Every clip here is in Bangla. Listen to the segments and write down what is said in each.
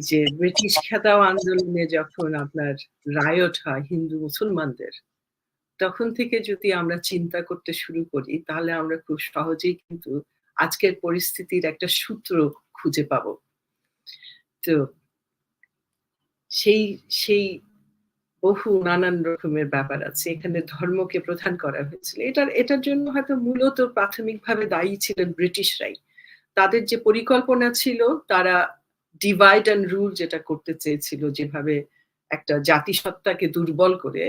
যে ব্রিটিশ খেতাও আন্দোলনে যখন আপনার রায়ট হয় হিন্দু মুসলমানদের, তখন থেকে যদি আমরা চিন্তা করতে শুরু করি, তাহলে আমরা খুব সহজেই কিন্তু আজকের পরিস্থিতির একটা সূত্র খুঁজে পাব। তো সেই সেই বহু নানান রকমের ব্যাপার আছে। এখানে ধর্মকে প্রধান করা হয়েছিল। এটার এটার জন্য হয়তো মূলত প্রাথমিকভাবে দায়ী ছিলেন ব্রিটিশরাই। তাদের যে পরিকল্পনা ছিল, তারা ডিভাইড অ্যান্ড রুল যেটা করতে চেয়েছিল যেভাবে একটা জাতিসত্তাকে দুর্বল করে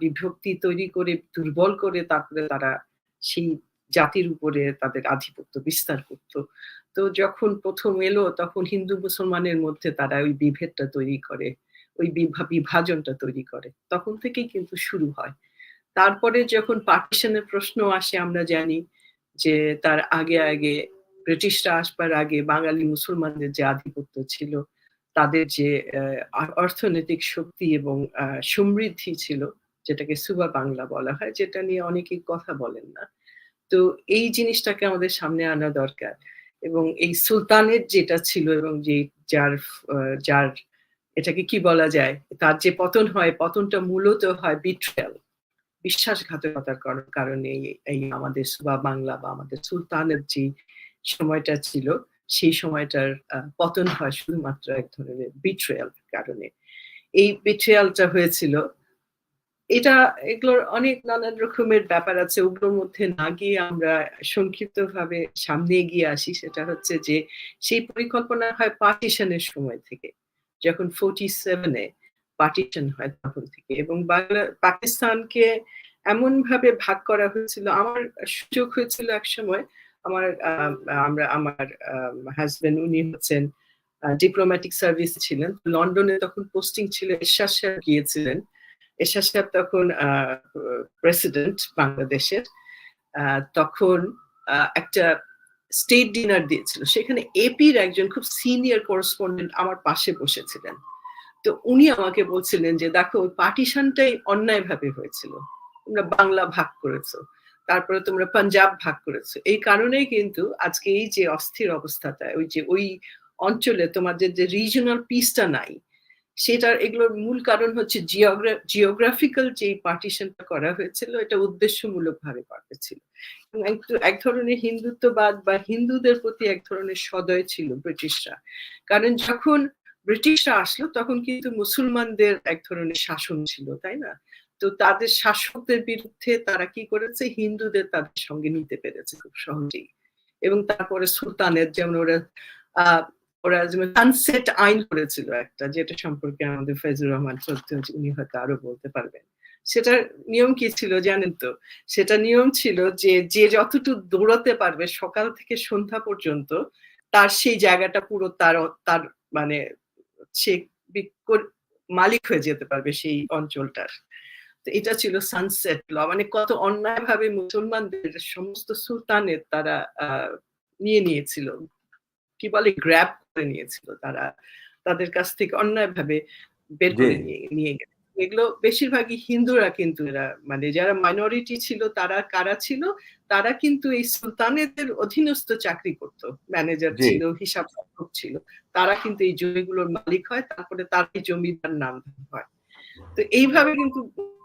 বিভক্তি তৈরি করে, দুর্বল করে তারপরে তারা সেই জাতির উপরে তাদের আধিপত্য বিস্তার করত। তো যখন প্রথম এলো তখন হিন্দু মুসলমানের মধ্যে তারা ওই বিভেদটা তৈরি করে, ওই বিভাজনটা তৈরি করে। তখন থেকেই কিন্তু শুরু হয়। তারপরে যখন পার্টিশনের প্রশ্ন আসে আমরা জানি যে তার আগে আগে ব্রিটিশরা আসবার আগে বাঙালি মুসলমানদের যে আধিপত্য ছিল, তাদের যে অর্থনৈতিক শক্তি এবং সমৃদ্ধি ছিল, যেটাকে সুবা বাংলা বলা হয়, যেটা নিয়ে অনেকেই কথা বলেন না। তো এই জিনিসটাকে আমাদের সামনে আনা দরকার এবং এই সুলতানের যেটা ছিল এবং যে যার যার এটাকে কি বলা যায়, তার যে পতন হয়, পতনটা মূলত হয় বিট্রেল বিশ্বাসঘাতকতার কারণে এই আমাদের সুবা বাংলা বা আমাদের সুলতানের যে সময়টা ছিল, সেই সময়টার পতন হয় শুধুমাত্র এক ধরনের বিট্রেয়াল কারণে। এই বিট্রেয়ালটা হয়েছিল। এটা, এগুলোর অনেক নানান রকমের ব্যাপার আছে, ওগুলোর মধ্যে না গিয়ে আমরা সংক্ষিপ্ত ভাবে সামনে এগিয়ে আসি। সেটা হচ্ছে যে, সেই পরিকল্পনা হয় পার্টিশনের সময় থেকে। যখন ফোর্টি সেভেনে পার্টিশন হয় তখন থেকে। এবং বাংলা, পাকিস্তানকে এমন ভাবে ভাগ করা হয়েছিল। আমার সুযোগ হয়েছিল এক সময় আমার আমরা, আমার হাজবেন্ড উনি হচ্ছেন ডিপ্লোম্যাটিক সার্ভিস ছিলেন। লন্ডনে তখন পোস্টিং ছিল, এরশাদ সাহেব গিয়েছিলেন। এরশাদ সাহেব তখন প্রেসিডেন্ট বাংলাদেশের। তখন একটা স্টেট ডিনার দিয়েছিল। সেখানে এপির একজন খুব সিনিয়র করেসপন্ডেন্ট আমার পাশে বসেছিলেন। তো উনি আমাকে বলছিলেন যে, দেখো, ওই পার্টিশনটাই অন্যায়ভাবে হয়েছিল। তোমরা বাংলা ভাগ করেছ। তারপরে তোমরা পাঞ্জাব ভাগ করেছ। এই কারণেই কিন্তু আজকে এই যে অস্থির অবস্থাটা, ওই যে ওই অঞ্চলে তোমাদের যে রিজনাল পিসটা নাই, সেটার এগুলোর মূল কারণ হচ্ছে জিওগ্রাফিক্যাল যে পার্টিশনটা করা হয়েছিল, এটা উদ্দেশ্যমূলক ভাবে করা এক ধরনের হিন্দুত্ববাদ বা হিন্দুদের প্রতি এক ধরনের সদয় ছিল ব্রিটিশরা। কারণ যখন ব্রিটিশরা আসলো, তখন কিন্তু মুসলমানদের এক ধরনের শাসন ছিল, তাই না? তো তাদের শাসকদের বিরুদ্ধে তারা কি করেছে? হিন্দুদের তাদের সঙ্গে নিতে পেরেছে খুব সহজেই। এবং তারপরে সুলতানের যেমন ওরা আহ ওরা সানসেট আইন করেছিল একটা, যেটা সম্পর্কে আমাদের ফেজুর রহমান চলতে উনি হয়তো আরও বলতে পারবেন। সেটার নিয়ম কি ছিল জানেন তো? সেটা নিয়ম ছিল যে যে যতটুকু দৌড়াতে পারবে সকাল থেকে সন্ধ্যা পর্যন্ত, তার সেই জায়গাটা পুরো তার তার মানে সে মালিক হয়ে যেতে পারবে সেই অঞ্চলটার। এটা ছিল সানসেট ল মানে কত অন্যায় ভাবে মুসলমানদের সমস্ত সুলতানের তারা নিয়ে নিয়েছিল। কি বলে গ্র্যাপ করে নিয়েছিল তারা তাদের কাছ থেকে অন্যায় ভাবে বের করে নিয়ে গেছে। এগুলো বেশিরভাগই হিন্দুরা কিন্তু এরা মানে যারা মাইনরিটি ছিল তারা কারা ছিল? তারা কিন্তু এই সুলতানেদের অধীনস্থ চাকরি করত। ম্যানেজার ছিল হিসাব ছিল। তারা কিন্তু এই জমিগুলোর মালিক হয় তারপরে তার এই জমিদার নাম হয়। তো এইভাবে কিন্তু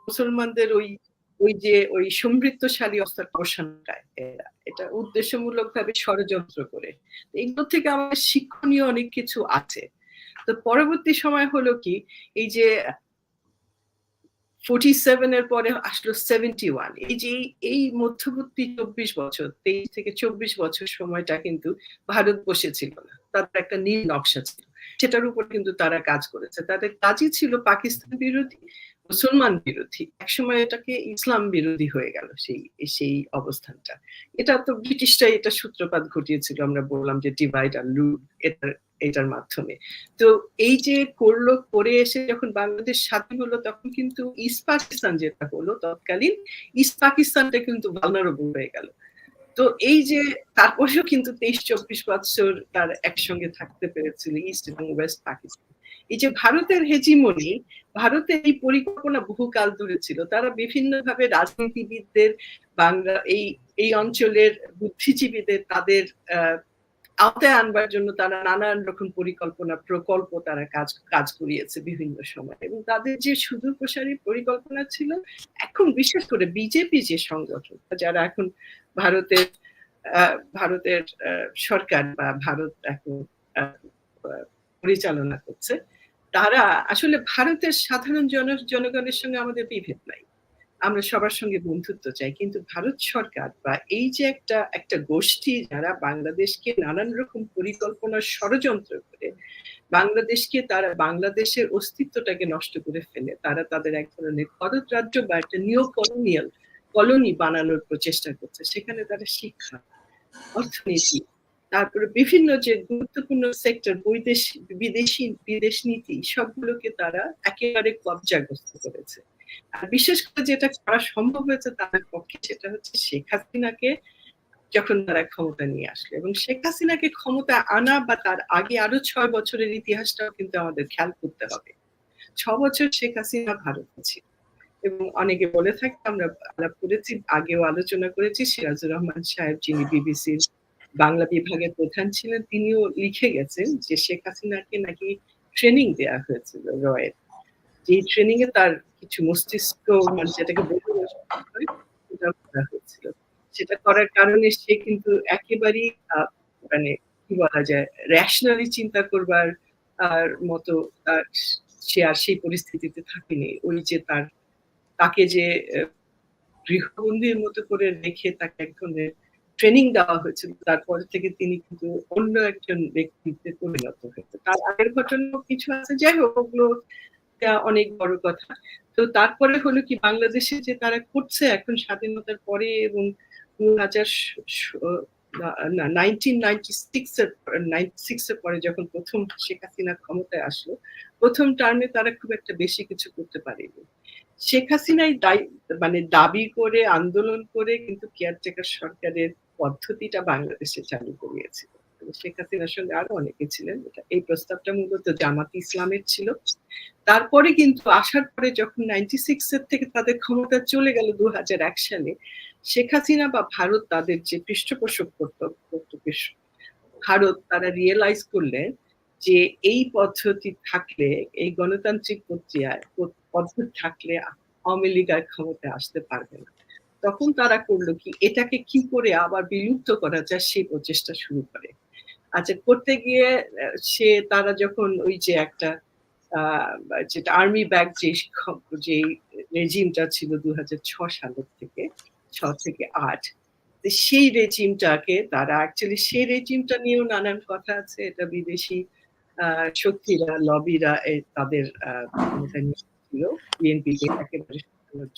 মুসলমানদের ওই ওই যে, ওই সমৃদ্ধশালী অবস্থার অবসানটায় এটা উদ্দেশ্যমূলক ভাবে ষড়যন্ত্র করে। এগুলো থেকে আমাদের শিক্ষণীয় অনেক কিছু আছে। তো পরবর্তী সময় হলো কি, এই যে ফোর্টি সেভেন এর পরে আসলো সেভেন্টি ওয়ান এই যে, এই মধ্যবর্তী চব্বিশ বছর, তেইশ থেকে চব্বিশ বছর সময়টা কিন্তু ভারত বসেছিল না। তাদের একটা নীল নকশা ছিল। সেটার উপর কিন্তু তারা কাজ করেছে। তাদের কাজই ছিল পাকিস্তান বিরোধী। মুসলমান বিরোধী। একসময় এটাকে ইসলাম বিরোধী হয়ে গেল সেই সেই অবস্থানটা। এটা তো ব্রিটিশরা এটা সূত্রপাত ঘটিয়েছিল, আমরা বললাম যে ডিভাইড আর লু এটার এটার মাধ্যমে। তো এই যে করল, করে এসে যখন বাংলাদেশ স্বাধীন হলো, তখন কিন্তু ইস্ট পাকিস্তান যেটা হলো, তৎকালীন ইস্ট পাকিস্তানটা কিন্তু ভালনারেবল হয়ে গেল। তো এই যে তারপরেও কিন্তু তেইশ, চব্বিশ বছর তার একসঙ্গে থাকতে পেরেছিল ইস্ট এবং ওয়েস্ট পাকিস্তান এই যে ভারতের হেজিমনি ভারতের এই পরিকল্পনা বহুকাল ধরে ছিল। তারা বিভিন্নভাবে রাজনীতিবিদদের বাংলা, এই এই অঞ্চলের বুদ্ধিজীবীদের, তাদের আওতায় আনবার জন্য তারা নানান রকম পরিকল্পনা, প্রকল্প তারা কাজ কাজ করিয়েছে বিভিন্ন সময়। এবং তাদের যে সুদূর প্রসারী পরিকল্পনা ছিল, এখন বিশেষ করে বিজেপি যে সংগঠন, যারা এখন ভারতের ভারতের সরকার বা ভারত এখন পরিচালনা করছে, তারা আসলে ভারতের সাধারণ জন, জনগণের সঙ্গে আমাদের বিভেদ নাই। আমরা সবার সঙ্গে বন্ধুত্ব চাই। কিন্তু ভারত সরকার বা এই যে একটা একটা গোষ্ঠী যারা বাংলাদেশকে নানান রকম পরিকল্পনার ষড়যন্ত্র করে, বাংলাদেশকে তারা বাংলাদেশের অস্তিত্বটাকে নষ্ট করে ফেলে, তারা তাদের এক ধরনের খরচ রাজ্য বা একটা নিউ কলোনিয়াল কলোনি বানানোর প্রচেষ্টা করছে, সেখানে তারা শিক্ষা, অর্থনীতি, তারপরে বিভিন্ন যে গুরুত্বপূর্ণ সেক্টর বৈদেশ বিদেশি, বিদেশ নীতি, সবগুলোকে তারা একেবারে কবজাগ্রস্ত করেছে। আর বিশেষ করে যেটা করা সম্ভব হয়েছে তাদের পক্ষে সেটা হচ্ছে শেখ হাসিনাকে যখন তারা ক্ষমতা নিয়ে আসলো। এবং শেখ হাসিনাকে ক্ষমতা আনা বা তার আগে আরও ছয় বছরের ইতিহাসটাও কিন্তু আমাদের খেয়াল করতে হবে। ছ বছর শেখ হাসিনা ভারতে ছিল। এবং অনেকে বলে থাকে, আমরা আলাপ করেছি, আগেও আলোচনা করেছি, সিরাজুর রহমান সাহেব যিনি বিবিসির বাংলা বিভাগের প্রধান ছিলেন, তিনিও লিখে গেছেন যে শেখ হাসিনাকে নাকি ট্রেনিং দেওয়া হয়েছিল রয়ের। যে ট্রেনিং এ তার কিছু মস্তিষ্ক মানে যেটাকে সেটা করার কারণে সে কিন্তু একেবারেই মানে কি বলা যায় র্যাশনালি চিন্তা করবার আর মতো সে আর সেই পরিস্থিতিতে থাকেনি। ওই যে তার, তাকে যে গৃহবন্দীর মতো করে রেখে তাকে এক ধরনের ট্রেনিং দেওয়া হয়েছিল, তারপর থেকে তিনি কিন্তু অন্য একজন ব্যক্তিত্বে পরিণত হয়েছে। তার আগের ঘটনা কিছু আছে, যাই হোক, ওগুলো অনেক বড় কথা। তো তারপরে হলো কি, বাংলাদেশে যে তারা করছে এখন স্বাধীনতার পরে এবং দু হাজার পরে যখন প্রথম শেখ হাসিনা ক্ষমতায় আসলো, প্রথম টার্মে তারা খুব একটা বেশি কিছু করতে পারেনি। শেখ হাসিনাই মানে দাবি করে, আন্দোলন করে কিন্তু কেয়ারটেকার সরকারের পদ্ধতিটা বাংলাদেশে চালু করিয়েছিল। শেখ হাসিনার সঙ্গে আরও অনেকে ছিলেন। এই প্রস্তাবটা মূলত জামাত ইসলামের ছিল। তারপরে কিন্তু আসার পরে যখন নাইনটি সিক্স এর থেকে তাদের ক্ষমতা চলে গেল দু হাজার এক সালে, শেখ হাসিনা বা ভারত তাদের যে পৃষ্ঠপোষক করত ভারত তারা রিয়েলাইজ করলেন যে এই পদ্ধতি থাকলে, এই গণতান্ত্রিক প্রক্রিয়ায় পদ্ধতি থাকলে আওয়ামী লীগ আর ক্ষমতায় আসতে পারবে না। তখন তারা করল কি, এটাকে কি করে আবার বিলুপ্ত করা যায়, সেই প্রচেষ্টা শুরু করে। আচ্ছা করতে গিয়ে সে, তারা যখন ওই যে একটা যেটা আর্মি ব্যাগ যে যে রেজিমটা ছিল দু সালের থেকে, ছ থেকে আট সেই রেজিমটাকে তারা অ্যাকচুয়ালি সেই রেজিমটা নিয়েও নানান কথা আছে। এটা বিদেশি শক্তিরা, লবিরা তাদের ছিল বিএনপিকে একেবারে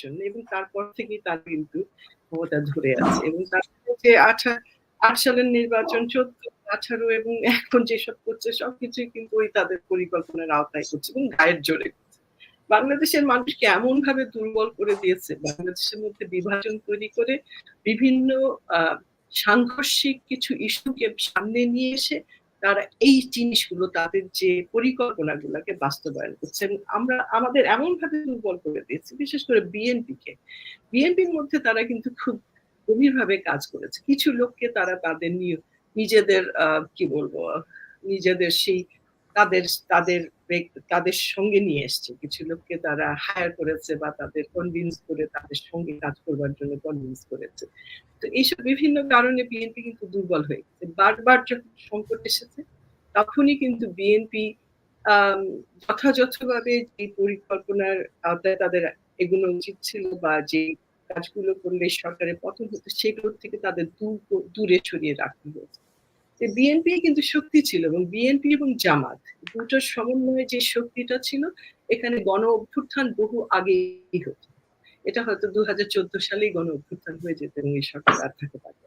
জন্য এবং তারপর থেকেই তার কিন্তু ক্ষমতা ধরে আছে এবং তারপরে যে আঠা, আট সালের নির্বাচন চোদ্দ আঠারো এবং এখন যেসব করছে, সবকিছুই কিন্তু ওই তাদের পরিকল্পনার আওতায় করছে এবং গায়ের জোরে করছে। বাংলাদেশের মানুষকে এমন ভাবে দুর্বল করে দিয়েছে, বাংলাদেশের মধ্যে বিভাজন তৈরি করে বিভিন্ন সাংঘর্ষিক কিছু ইস্যুকে সামনে নিয়ে এসে তারা এই জিনিসগুলো তাদের যে পরিকল্পনা পরিকল্পনাগুলোকে বাস্তবায়ন করছেন আমরা, আমাদের এমন ভাবে দুর্বল করে দিয়েছি, বিশেষ করে বিএনপি কে বিএনপির মধ্যে তারা কিন্তু খুব গভীরভাবে কাজ করেছে। কিছু লোককে তারা তাদের নিজেদের কি বলব, নিজেদের সেই তাদের তাদের তাদের সঙ্গে নিয়ে এসছে। কিছু লোককে তারা হায়ার করেছে বা তাদের কনভিন্স করে তাদের সঙ্গে কাজ করবার জন্য কনভিন্স করেছে। তো এইসব বিভিন্ন কারণে বিএনপি কিন্তু দুর্বল হয়ে গেছে। বারবার যখন সংকট এসেছে, তখনই কিন্তু বিএনপি যথাযথভাবে যে পরিকল্পনার আওতায় তাদের এগুলো উচিত ছিল বা যে কাজগুলো করলে সরকারের পতন হতো, সেগুলোর থেকে তাদের দূর দূরে সরিয়ে রাখতে হয়েছে। বিএনপি কিন্তু শক্তি ছিল এবং বিএনপি এবং জামাত, দুটোর সমন্বয়ে যে শক্তিটা ছিল, এখানে গণ অভ্যুত্থান বহু আগেই হতো। এটা হয়তো দু হাজার চোদ্দ সালেই গণ অভ্যুত্থান হয়ে যেত এবং এই সরকার আর থাকতে পারত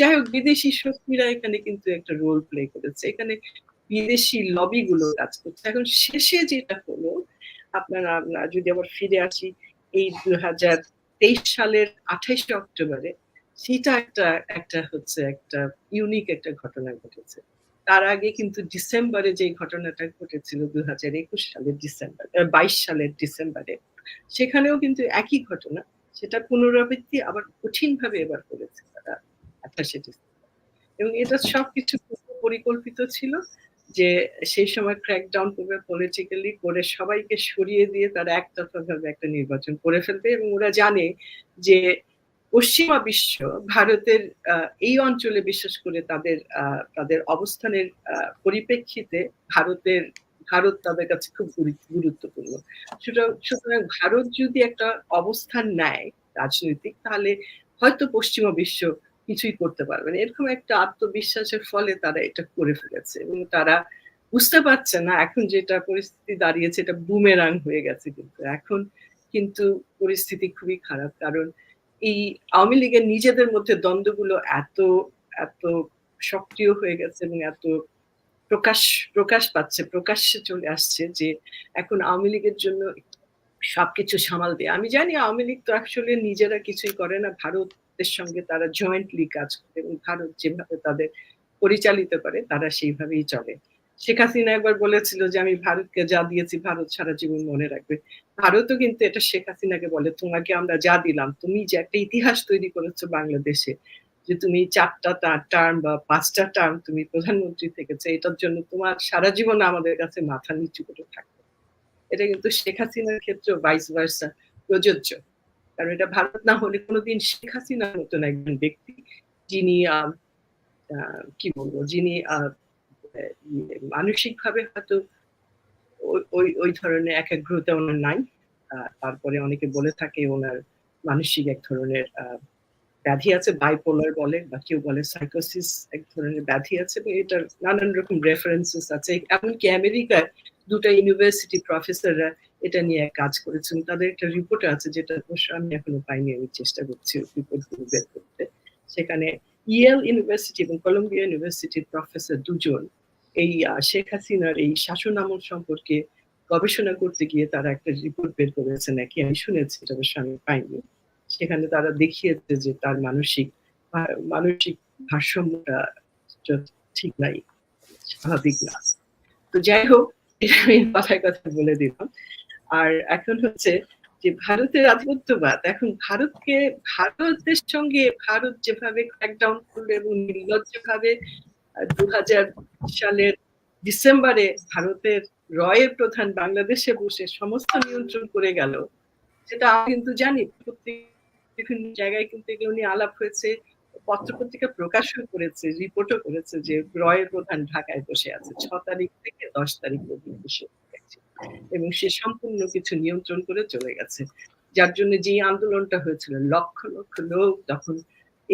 যাই হোক, বিদেশি শক্তিরা এখানে কিন্তু একটা রোল প্লে করেছে। এখানে বিদেশি লবি গুলো কাজ করছে। এখন শেষে যেটা হলো, আপনারা যদি আবার ফিরে আসি, এই দু হাজার তেইশ সালের আঠাইশে অক্টোবরে সেটা একটা একটা হচ্ছে একটা ইউনিক একটা ঘটনা ঘটেছে। তার আগে কিন্তু ডিসেম্বরে যে ঘটনাটা ঘটেছিল দু হাজার একুশ সালের ডিসেম্বর বাইশ সালের ডিসেম্বরে, সেখানেও কিন্তু একই ঘটনা, সেটা পুনরাবৃত্তি আবার কঠিন ভাবে এবার করেছে তারা আঠাশে ডিসেম্বর। এবং এটা সবকিছু পরিকল্পিত ছিল যে সেই সময় ক্র্যাকডাউন করবে পলিটিক্যালি করে সবাইকে সরিয়ে দিয়ে তারা একতরফাভাবে একটা নির্বাচন করে ফেলবে এবং ওরা জানে যে পশ্চিমা বিশ্ব, ভারতের এই অঞ্চলে বিশেষ করে তাদের তাদের অবস্থানের পরিপ্রেক্ষিতে ভারতের, ভারত তাদের কাছে খুব গুরুত্বপূর্ণ। সুতরাং ভারত যদি একটা অবস্থান নেয় রাজনৈতিক, তাহলে হয়তো পশ্চিমা বিশ্ব কিছুই করতে পারবে না। এরকম একটা আত্মবিশ্বাসের ফলে তারা এটা করে ফেলেছে এবং তারা বুঝতে পারছে না এখন যেটা পরিস্থিতি দাঁড়িয়েছে, এটা বুমেরাং হয়ে গেছে কিন্তু। এখন কিন্তু পরিস্থিতি খুবই খারাপ কারণ এই আওয়ামী লীগের নিজেদের মধ্যে দ্বন্দ্বগুলো এত এত সক্রিয় হয়ে গেছে এবং এত প্রকাশ প্রকাশ পাচ্ছে, প্রকাশ্যে চলে আসছে যে এখন আওয়ামী লীগের জন্য সবকিছু সামাল দেয়। আমি জানি আওয়ামী লীগ তো আসলে নিজেরা কিছুই করে না, ভারতের সঙ্গে তারা জয়েন্টলি কাজ করে এবং ভারত যেভাবে তাদের পরিচালিত করে, তারা সেইভাবেই চলে। শেখ হাসিনা একবার বলেছিল যে, আমি ভারতকে যা দিয়েছি, ভারত সারা জীবন মনে রাখবে। ভারতও কিন্তু এটা শেখ হাসিনাকে বলে, তোমাকে আমরা যা দিলাম, তুমি যে একটা ইতিহাস তৈরি করেছ বাংলাদেশে, যে তুমি চারটা টার্ম বা পাঁচটা টার্ম তুমি প্রধানমন্ত্রী থেকেছে, এটার জন্য তোমার সারা জীবন আমাদের কাছে মাথা নিচু করে থাকবে। এটা কিন্তু শেখ হাসিনার ক্ষেত্রে ভাইস ভার্সা প্রযোজ্য। কারণ এটা ভারত না হলে কোনোদিন শেখ হাসিনার মতন একজন ব্যক্তি যিনি কি বলব, যিনি মানসিকভাবে হয়তো ওই ওই ধরনের একাগ্রতা ওনার নাই। তারপরে অনেকে বলে থাকে ওনার মানসিক এক ধরনের ব্যাধি আছে বাইপোলার বলে বা কেউ বলে সাইকোসিস এক ধরনের ব্যাধি আছে এবং এটার নানান রকম রেফারেন্সেস আছে। এমনকি আমেরিকায় দুটা ইউনিভার্সিটি প্রফেসররা এটা নিয়ে কাজ করেছেন। তাদের একটা রিপোর্ট আছে যেটা অবশ্য আমি এখনও পাইনি, আমি চেষ্টা করছি রিপোর্টগুলো বের করতে। সেখানে ইয়েল ইউনিভার্সিটি এবং কলম্বিয়া ইউনিভার্সিটির প্রফেসর দুজন এই শেখ হাসিনার এই শাসন আমল সম্পর্কে গবেষণা করতে গিয়ে তারা একটা রিপোর্ট বের করেছে নাকি? আমি শুনেছি, এটা অবশ্য আমি পাইনি। সেখানে তারা দেখিয়েছে যে তার মানসিক মানসিক ভারসাম্যটা ঠিক নাই, স্বাভাবিক না। তো যাই হোক, এটা আমি কথায় কথা বলে দিলাম। আর এখন হচ্ছে যে ভারতের আধিপত্যবাদ, এখন ভারতকে, ভারতের সঙ্গে ভারত যেভাবে ক্র্যাকডাউন করল এবং নির্লজ্জভাবে সালের ডিসেম্বরে ভারতের রয়ের প্রধান বাংলাদেশে বসে সমস্ত নিয়ন্ত্রণ করে গেল। সেটা আমি কিন্তু জানি, বিভিন্ন জায়গায় কিন্তু এগুলো নিয়ে আলাপ হয়েছে, পত্রপত্রিকা প্রকাশও করেছে, রিপোর্টও করেছে যে রয়ের প্রধান ঢাকায় বসে আছে, ছ তারিখ থেকে দশ তারিখ পর্যন্ত সে এবং সে সম্পূর্ণ কিছু নিয়ন্ত্রণ করে চলে গেছে। যার জন্য যে আন্দোলনটা হয়েছিল, লক্ষ লক্ষ লোক তখন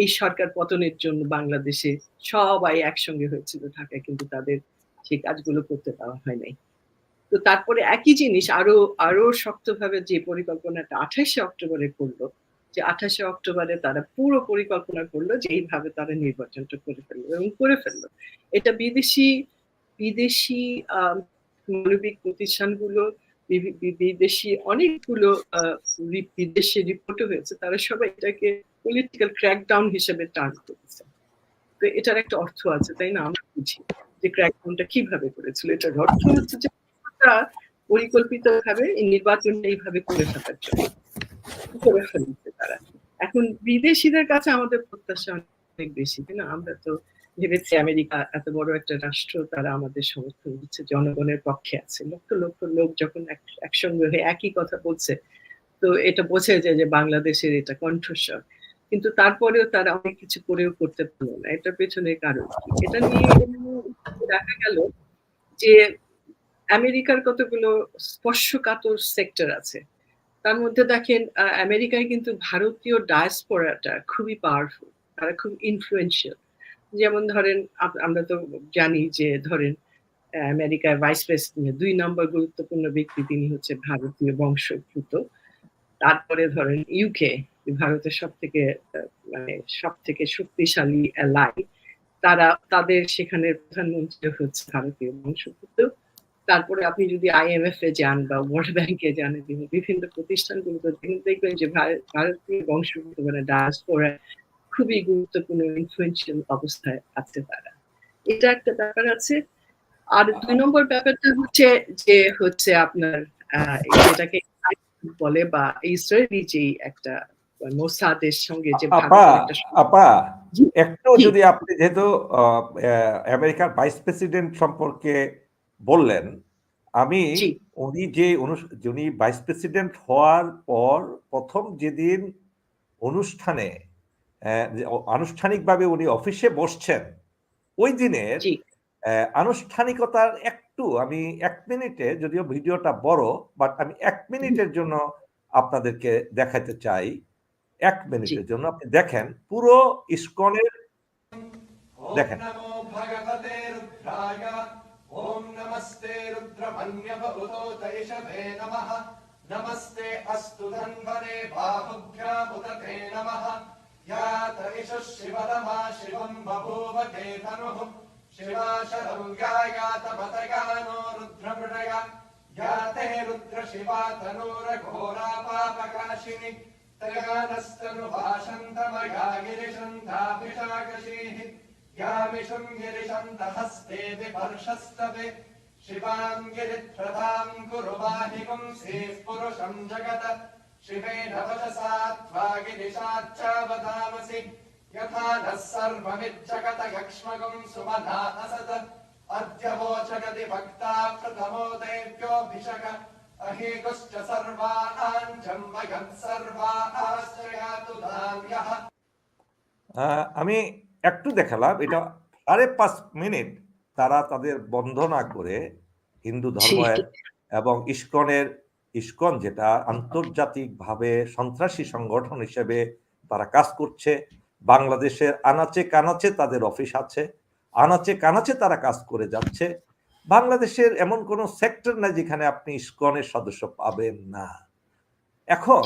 এই সরকার পতনের জন্য বাংলাদেশে সবাই একসঙ্গে হয়েছিল ঢাকায়, কিন্তু তাদের সেই কাজগুলো করতে দেওয়া হয় নাই। তো তারপরে একই জিনিস, আরও আরও শক্তভাবে যে পরিকল্পনাটা আঠাশে অক্টোবরে করল, যে আঠাশে অক্টোবরে তারা পুরো পরিকল্পনা করল যে এইভাবে তারা নির্বাচনটা করে ফেলল এবং করে ফেলল। এটা বিদেশি বিদেশি মানবিক প্রতিষ্ঠানগুলো বিদেশি অনেকগুলো বিদেশি রিপোর্টও হয়েছে, তারা সবাই এটাকে পলিটিক্যাল ক্র্যাকডাউন হিসেবে টার্ন করেছে। তো এটার একটা অর্থ আছে, তাই না? আমরা বুঝি যে ক্র্যাকডাউনটা কীভাবে করেছিল। এটার অর্থ হচ্ছে যে পরিকল্পিত ভাবে নির্বাচন এইভাবে করে ফেলার জন্য করে ফেলছে তারা। এখন বিদেশিদের কাছে আমাদের প্রত্যাশা অনেক বেশি, তাই না? আমরা তো ভেবেছি আমেরিকা এত বড় একটা রাষ্ট্র, তারা আমাদের সমর্থন দিচ্ছে, জনগণের পক্ষে আছে। লক্ষ লক্ষ লোক যখন একসঙ্গে হয়ে একই কথা বলছে, তো এটা বোঝা যায় যে বাংলাদেশের এটা কণ্ঠস্বর। কিন্তু তারপরেও তারা অনেক কিছু করেও করতে পারল না। এটার পেছনে কারণ এটা নিয়ে দেখা গেল যে আমেরিকার কতগুলো স্পর্শকাতর সেক্টর আছে। তার মধ্যে দেখেন আমেরিকায় কিন্তু ভারতীয় ডায়াসপোরাটা খুবই পাওয়ারফুল তারা খুব ইনফ্লুয়েন্সিয়াল যেমন ধরেন আমরা তো জানি যে ধরেন, আমেরিকার ভাইস প্রেসিডেন্ট দুই নম্বর গুরুত্বপূর্ণ ব্যক্তি তিনি হচ্ছে ভারতীয় বংশোদ্ভূত। তারপরে ধরেন ইউকে ভারতের সব থেকে মানে সব থেকে শক্তিশালী এলাই তারা, তাদের সেখানে প্রধানমন্ত্রী হচ্ছে ভারতীয় বংশোদ্ভূত। তারপরে আপনি যদি আইএমএফ এ যান বা ওয়ার্ল্ড ব্যাংকে যান বিভিন্ন প্রতিষ্ঠানগুলোতে দেখবেন যে ভারতীয় বংশোদ্ভূত মানে ডায়াসপোরা খুবই গুরুত্বপূর্ণ ইনফ্লুয়েন্সিয়াল অবস্থায় আছে তারা। এটা একটা ব্যাপার আছে। আর দুই নম্বর ব্যাপারটা হচ্ছে যে, হচ্ছে আপনার যেটাকে বলে বা ইসরায়েলি যেই একটা মোসাদের সঙ্গে যে আপা আপা একটু যদি আপনি যেহেতু আমেরিকার ভাইস প্রেসিডেন্ট সম্পর্কে বললেন আমি উনি যে উনি ভাইস প্রেসিডেন্ট হওয়ার পর প্রথম যেদিন অনুষ্ঠানে যে আনুষ্ঠানিকভাবে উনি অফিসে বসছেন ওই দিনের আনুষ্ঠানিকতার একটু আমি এক মিনিটে যদিও ভিডিওটা বড় বাট আমি এক মিনিটের জন্য আপনাদেরকে দেখাতে চাই। এক মিনিটের জন্য আপনি দেখেন পুরো ইস্কনের দেখেন। নমস্তে রুদ্রমন্য ভবতোতৈষভে নমঃ। নমস্তে নমঃ। ইয়াত এষ শিবম বভূব शिवा शरं गायातो याते जाते रुद्रशिवा धनुरघोरापापकाशिनि तयानस्तनुभाषन्तमया गिरिशन्दापिशाकशीः गामिषु गिरिशन्त हस्तेऽपि पर्षस्त शिवाम् गिरिप्रभाम् कुरु वाहि पुरुषम् जगत। शिवे नवशसा त्वा गिरिशाच्चावतामसि यथा नः सर्वमिज्जगत यक्ष्मगुम् सुमना असत अद्य वोचगति भक्ता प्रथमो देव्योऽभिषक अहेकुश्च सर्वाणाम् जन्मगत् सर्वाश्रयातु धान्यः আহ, আমি একটু দেখালাম এটা সাড়ে পাঁচ মিনিট তারা তাদের বন্ধনা করে হিন্দু ধর্মের এবং ইস্কনের ইস্কন যেটা আন্তর্জাতিকভাবে সন্ত্রাসী সংগঠন হিসেবে তারা কাজ করছে বাংলাদেশের আনাচে কানাচে তাদের অফিস আছে। আনাচে কানাচে তারা কাজ করে যাচ্ছে। বাংলাদেশের এমন কোনো সেক্টর নাই যেখানে আপনি ইস্কনের সদস্য পাবেন না। এখন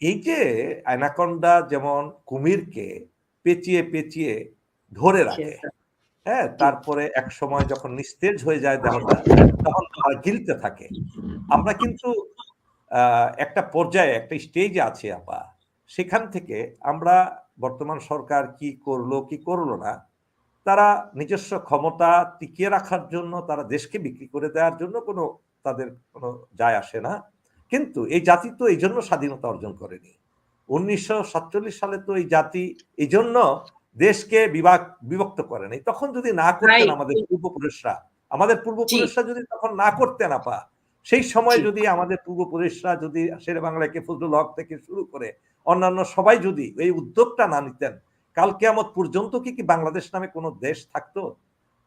এই যে অ্যানাকন্ডা যেমন কুমিরকে পেঁচিয়ে পেঁচিয়ে ধরে রাখে হ্যাঁ তারপরে এক সময় যখন নিস্তেজ হয়ে যায় দেহটা তখন তারা গিলতে থাকে। আমরা কিন্তু আহ, একটা পর্যায়ে একটা স্টেজে আছি আপা সেখান থেকে আমরা বর্তমান সরকার কি করল কি করল না তারা নিজস্ব ক্ষমতা টিকিয়ে রাখার জন্য তারা দেশকে বিক্রি করে দেওয়ার জন্য কোনো তাদের কোনো যায় আসে না। কিন্তু এই জাতি তো এই জন্য স্বাধীনতা অর্জন করেনি। উনিশশো সাতচল্লিশ সালে তো এই জাতি এই জন্য দেশকে বিভাগ বিভক্ত করেনি। তখন যদি না করতেন আমাদের পূর্বপুরুষরা আমাদের পূর্বপুরুষরা যদি তখন না করতেন আপা সেই সময় যদি আমাদের পূর্বপুরুষরা যদি শেরে বাংলাকে ফজলুল হক থেকে শুরু করে অন্যান্য সবাই যদি এই উদ্যোগটা না নিতেন কাল কেয়ামত পর্যন্ত কি কি বাংলাদেশ নামে কোনো দেশ থাকতো?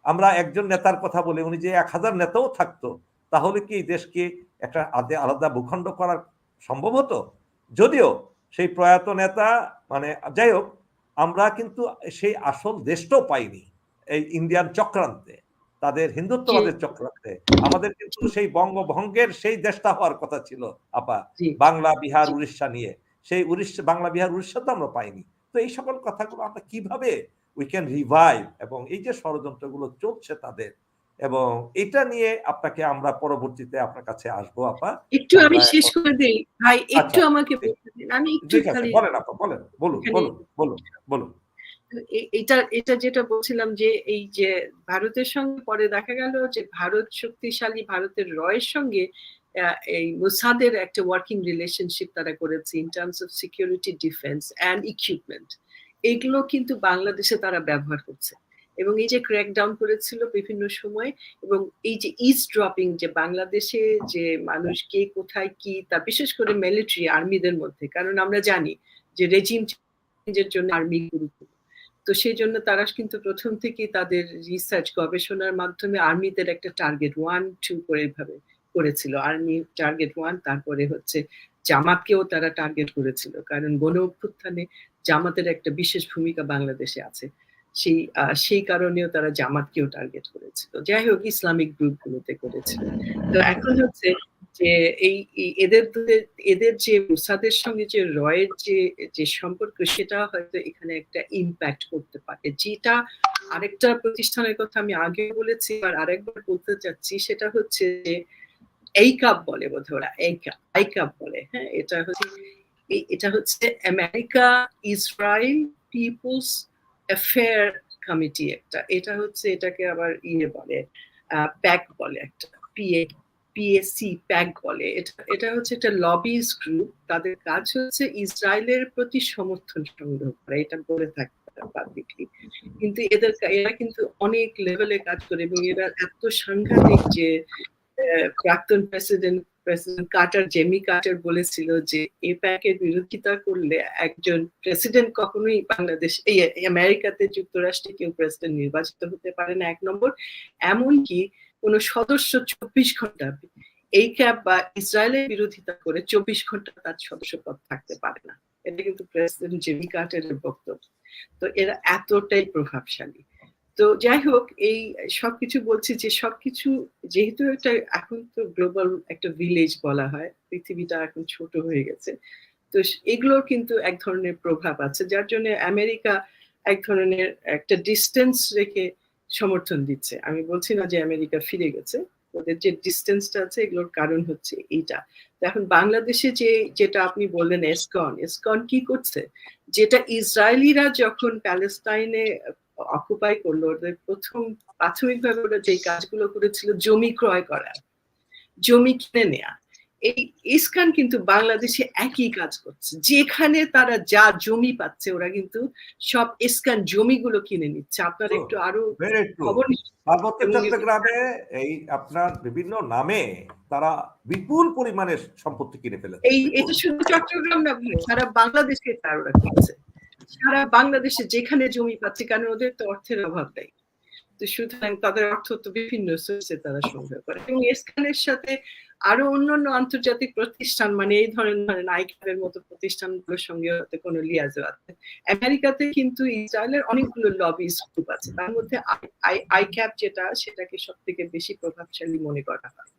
আমরা একজন নেতার কথা বলি উনি যে এক হাজার নেতাও থাকতো তাহলে কি এই দেশকে একটা আদে আলাদা ভূখণ্ড করার সম্ভব হতো? যদিও সেই প্রয়াত নেতা মানে যাই হোক আমরা কিন্তু সেই আসল দেশটাও পাইনি এই ইন্ডিয়ান চক্রান্তে। তাদের হিন্দুত্ববাদের চক্রান্তে আমাদের কিন্তু সেই বঙ্গভঙ্গের সেই দেশটা হওয়ার কথা ছিল আপা। বাংলা বিহার উড়িষ্যা নিয়ে। সেই উড়িষ্যা বাংলা বিহার উড়িষ্যা তো আমরা পাইনি। তো এই সকল কথাগুলো আমরা কীভাবে উই ক্যান রিভাইভ এবং এই যে ষড়যন্ত্রগুলো চলছে তাদের এবং এটা নিয়ে আপনাকে আমরা পরবর্তীতে আপনার কাছে আসব আপা। একটু আমি শেষ করে দেই। ভাই একটু আচ্ছা, আমাকে আমি একটু বলেন আপা বলেন। বলুন বলুন বলুন বলুন। এটা এটা যেটা বলছিলাম যে এই যে ভারতের সঙ্গে পরে দেখা গেল যে ভারত শক্তিশালী, ভারতের রয়ের সঙ্গে এই মোসাদের একটা ওয়ার্কিং রিলেশনশিপ তারা করেছে in terms of security defence and equipment এগুলো কিন্তু বাংলাদেশে তারা ব্যবহার করছে। এবং এই যে ক্র্যাকডাউন করেছিল বিভিন্ন সময় এবং এই যে ইজ ড্রপিং যে বাংলাদেশে যে মানুষ কে কোথায় কি, তা বিশেষ করে মিলিটারি আর্মিদের মধ্যে, কারণ আমরা জানি যে রেজিম চেঞ্জের জন্য আর্মি গুরুত্ব তো সেই জন্য তারা কিন্তু প্রথম থেকেই তাদের রিসার্চ গবেষণার মাধ্যমে আর্মিদের একটা টার্গেট ওয়ান টু করে এইভাবে করেছিল। আর্মি টার্গেট ওয়ান তারপরে হচ্ছে জামাতকেও তারা টার্গেট করেছিল। কারণ গণ অভ্যুত্থানে জামাতের একটা বিশেষ ভূমিকা বাংলাদেশে আছে। সেই সেই কারণেও তারা জামাতকেও টার্গেট করেছিল। যাই হোক, ইসলামিক গ্রুপগুলোতে করেছিল। তো এখন হচ্ছে যে এই এদের এদের যে মুসাদের সঙ্গে যে রয়ের যে যে সম্পর্ক, সেটা হয়তো এখানে একটা ইম্প্যাক্ট করতে পারে। যেটা আরেকটা প্রতিষ্ঠানের কথা আমি আগে বলেছি আর আরেকবার বলতে চাচ্ছি, সেটা হচ্ছে যে এই কাপ বলে বোধ ওরা, এই কাপ আই কাপ বলে হ্যাঁ? এটা হচ্ছে এটা হচ্ছে America Israel people's affair committee একটা। এটা হচ্ছে এটাকে আবার ইয়ে বলে প্যাক বলে একটা পিএ পিএসসি প্যাক বলে। এটা এটা হচ্ছে একটা লবিজ গ্রুপ তাদের কাজ হচ্ছে ইসরায়েলের প্রতি সমর্থন সংগ্রহ করা। এটা বলে থাকে পাবলিকলি কিন্তু এদের এরা কিন্তু অনেক লেভেলে কাজ করে এবং এরা এত সাংঘাতিক যে প্রাক্তন president president Carter Jimmy Carter বলেছিল যে এ প্যাকের বিরোধিতা করলে একজন প্রেসিডেন্ট কখনোই বাংলাদেশ, এই আমেরিকাতে যুক্তরাষ্ট্রে কেউ প্রেসিডেন্ট নির্বাচিত হতে পারে না, এক নম্বর। এমনকি কোন সদস্য চব্বিশ ঘণ্টা এই ক্যাব বা ইসরায়েলের বিরোধিতা করে চব্বিশ ঘণ্টা তার সদস্য পদ থাকতে পারে না। এটা কিন্তু প্রেসিডেন্ট জেমি কার্টারের বক্তব্য। তো এরা এতটাই প্রভাবশালী। তো যাই হোক, এই সবকিছু বলছি যে সবকিছু যেহেতু এটা এখন তো গ্লোবাল একটা ভিলেজ বলা হয়, পৃথিবীটা এখন ছোট হয়ে গেছে, তো এগুলোর কিন্তু এক ধরনের প্রভাব আছে, যার জন্য আমেরিকা এক ধরনের একটা ডিস্টেন্স রেখে সমর্থন দিচ্ছে। আমি বলছি না যে আমেরিকা ফিরে গেছে। ওদের যে ডিস্টেন্সটা আছে, এগুলোর কারণ হচ্ছে এইটা। এখন বাংলাদেশে যে, যেটা আপনি বললেন, এসকন এসকন কি করছে? যেটা ইসরায়েলিরা যখন প্যালেস্টাইনে অকুপাই করল, ওদের প্রথম প্রাথমিকভাবে ওরা যে কাজগুলো করেছিল, জমি ক্রয় করা, জমি কিনে নেয়া। এই ইসকান কিন্তু বাংলাদেশে একই কাজ করছে। যেখানে তারা যা জমি পাচ্ছে ওরা কিন্তু সব ইসকান জমিগুলো কিনে নিচ্ছে। আপনার একটু আরও খবর চট্টগ্রামে এই আপনার বিভিন্ন নামে তারা বিপুল পরিমাণে সম্পত্তি কিনে ফেলেছে। এই এটা শুধু চট্টগ্রাম না সারা বাংলাদেশকে তার ওরা করছে সারা বাংলাদেশে যেখানে জমি পাচ্ছে কারণ ওদের তো অর্থের অভাব নেই। তো সুতরাং তাদের অর্থ তো বিভিন্ন সোর্সে তারা সংগ্রহ করে। এবং এসকানের সাথে আরও অন্যান্য আন্তর্জাতিক প্রতিষ্ঠান মানে এই ধরনের ধরেন আইক্যাবের মতো প্রতিষ্ঠানগুলোর সঙ্গে হয়তো কোনো লিয়াজও আছে। আমেরিকাতে কিন্তু ইসরায়েলের অনেকগুলো লবিস গ্রুপ আছে। তার মধ্যে আইক্যাপ যেটা, সেটাকে সব থেকে বেশি প্রভাবশালী মনে করা হয়।